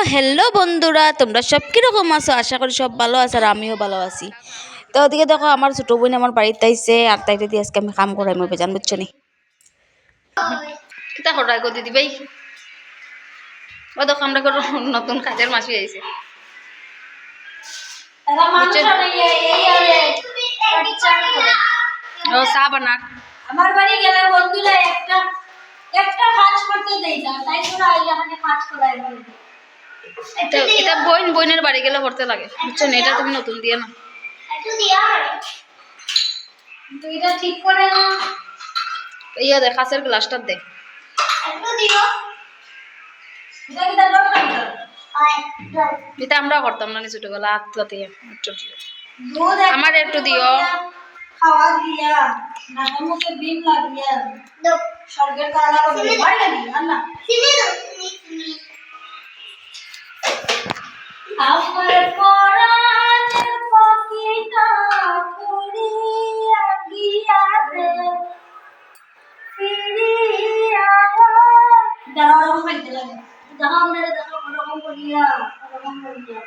তো হ্যালো বন্ধুরা তোমরা সব কীরকম আছো? আশা করি সব ভালো আছে আর আমিও ভালো আছি। তো ওদিকে দেখো আমার ছোটো বোন আমার বাড়িতে আইসে আর তাইতে দিয়ে আজকে আমি কাম করাই মই বেজান বুঝছ নি? কিতা করাই গো দিদি ভাই? ও দেখো আমরা নতুন কাজের মাসি আইছে। ও চা বানাক। আমার বাড়ি গেলে বন্ধুরা একটা একটা কাজ করতে দেই না তাই তোরা আইলে আমাকে কাজ করাই এটা এটা বইন বইনের বাড়ি গেলে করতে লাগে বুঝছ না? এটা তুমি নতুন দিয়ে না দিয়া এটা ঠিক করে না। ইয়া দে খাসের গ্লাসটা দে। এটা না আমরা করতাম না ছোটবেলা আত্মাতে একটু দিও। দুধ আমার একটু দিও। খাওয়া দিয়া নাকের মুখে বিম লাগিয়া। স্বর্গের বাড়ি গেলি আল্লাহ। আমার পরাণের পাখিটা উড়িয়া গিয়াছে ফিরিয়া দাঁড়াও ওরকম খাইতে লাগে দেখো আপনারা দেখো ওরকম করিয়া ওরকম করিয়া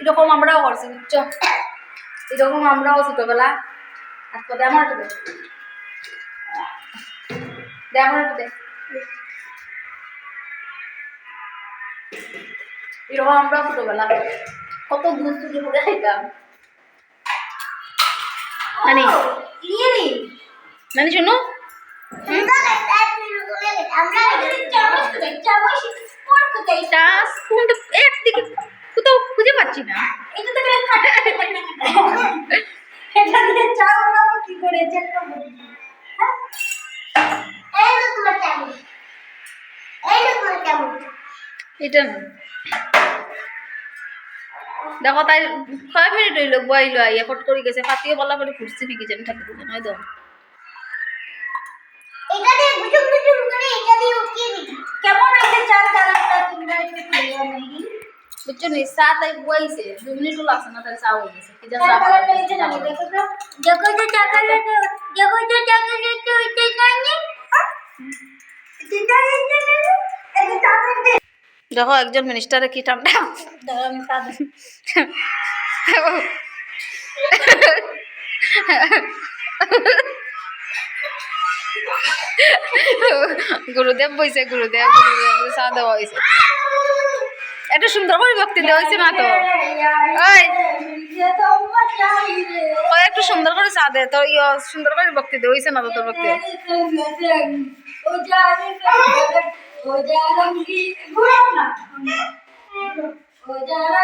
এরকম আমরাও করছি, বুঝছ? এরকম আমরাও ছোটবেলা আর তো দে আমার একটু দে। দে, আমার একটু দে। এরকম আমরাও ছোটবেলা কত করে খাইতাম। শুনো। আমরা একদিকে কোথাও খুঁজে পাচ্ছি না। এটা দিয়ে কি করে চেক করব হ্যাঁ এই তো তোমার চামচ এই তো তোমার চামচ এটা না। দেখো তাই কয় মিনিট হইল বইলো আইয়া ফট করে গেছে। ফাটিয়ে বলা করে ফুটছি নাকি জানি থাকে বুঝে নয় তো এটা দিয়ে গুজুম গুজুম করে এটা দিয়ে উঠিয়ে দিই কেমন আছে চার কালারটা তোমরা একটু ক্লিয়ার নাকি বুঝছ নি? চা তাই বইছে দু মিনিটও লাগছে না তাই চা হয়ে গেছে কি যা চা দেখো তো। দেখো তো দেখো ওইটা এটা এটা দেখো, একজন মিনিস্টারে কি টাম আমি গুরুদেব বইছে, গুরুদেব গুরুদেব চা দেওয়া এটা সুন্দর করে ভক্তি দেওয়া হয়েছে না তো একটু সুন্দর করে চা দে তোর ইয়ে সুন্দর করে ভক্তি দে হইছে না তো তোর ভক্তি ও যারা